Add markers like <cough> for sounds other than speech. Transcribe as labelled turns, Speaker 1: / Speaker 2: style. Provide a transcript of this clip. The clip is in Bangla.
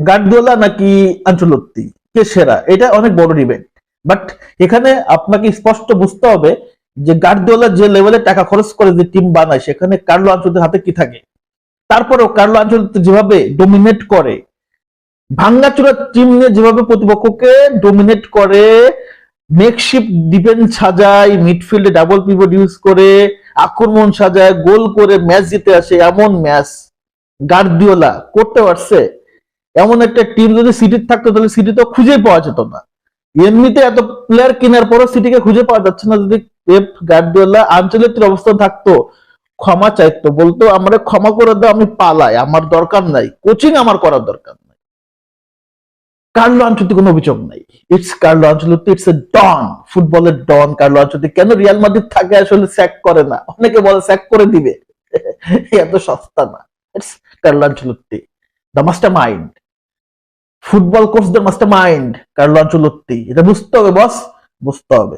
Speaker 1: গার্দিওলা নাকি আঞ্চলত্তি? কে সেরা? এটা অনেক বড় ডিবেট বাট এখানে আপনাকে স্পষ্ট বুঝতে হবে যে গার্দিওলা যে লেভেলে টাকা খরচ করে যে টিম বানায়, সেখানে কার্লো আঞ্চলতির হাতে কি থাকে? তারপরেও কার্লো আঞ্চলতি যেভাবে ডোমিনেট করে, ভাঙ্গাচোরা টিম নিয়ে যেভাবে প্রতিপক্ষকে ডোমিনেট করে মেকশিফট ডিফেন্স সাজায় মিডফিল্ডে ডাবল পিভট ইউজ করে, আক্রমণ সাজায় গোল করে ম্যাচ জিতে আসে এমন ম্যাচ গার্দিওলা করতে পারছে এমন একটা টিম যদি সিটির থাকতো, তাহলে সিটি তো খুঁজেই পাওয়া যেত না। এমনিতে এত প্লেয়ার কেনার পরও সিটিকে খুঁজে পাওয়া যাচ্ছে না। যদি পেপ গার্দিওলা আঞ্চলিক অবস্থান থাকতো, ক্ষমা চাইতো, বলতো, আমরা ক্ষমা করে দাও, আমি পালাই, আমার দরকার নাই। কোচিং আমার করার দরকার নাই। কার্লো আঞ্চলিক কোনো অভিযোগ নাই। It's Carlo Ancelotti it's a don ফুটবলের ডন কার্লো আঞ্চলিক কেন রিয়াল মাদ্রিদ থাকে আসলে স্যাক করে না? অনেকে বলে স্যাক করে দিবে। <laughs> এত সস্তা না। It's Carlo Ancelotti the mastermind football কোচদের mastermind Carlo Ancelotti এটা বুঝতে হবে বস বুঝতে হবে।